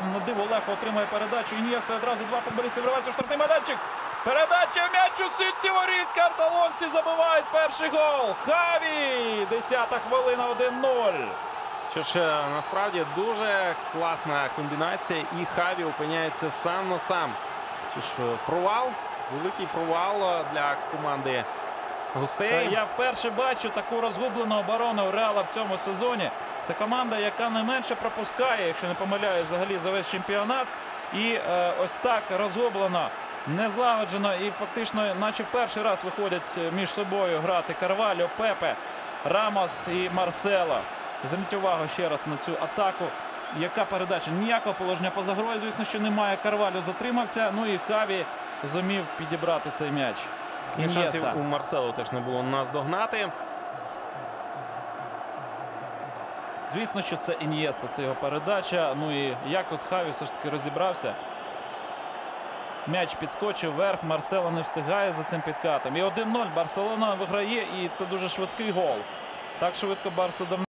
На диво легко отримує передачу. Ін'єста одразу два футболісти вриваються в штрафний майданчик. Передача м'яч у сітці воріт. Карталонці забивають перший гол. Хаві! Десята хвилина 1-0. Що ж, е, насправді дуже класна комбінація, і Хаві опиняється сам на сам. Що ж, е, провал, великий провал е, для команди Та гостей. я вперше бачу таку розгублену оборону Реала в цьому сезоні. Це команда, яка не менше пропускає, якщо не помиляюсь, взагалі за весь чемпіонат. І е, ось так розгублено, незлагоджено і фактично, наче перший раз виходять е, між собою грати Карвалю, Пепе, Рамос і Марсело. Зверніть увагу ще раз на цю атаку. Яка передача? Ніякого положення поза грою, звісно, що немає. Карвалю затримався. Ну і Хаві зумів підібрати цей м'яч. І шансів у Марселу теж не було наздогнати. Звісно, що це Ін'єста, це його передача. Ну і як тут Хаві все ж таки розібрався. М'яч підскочив вверх. Марсело не встигає за цим підкатом. І 1-0 Барселона виграє, і це дуже швидкий гол. Так швидко Барса давно.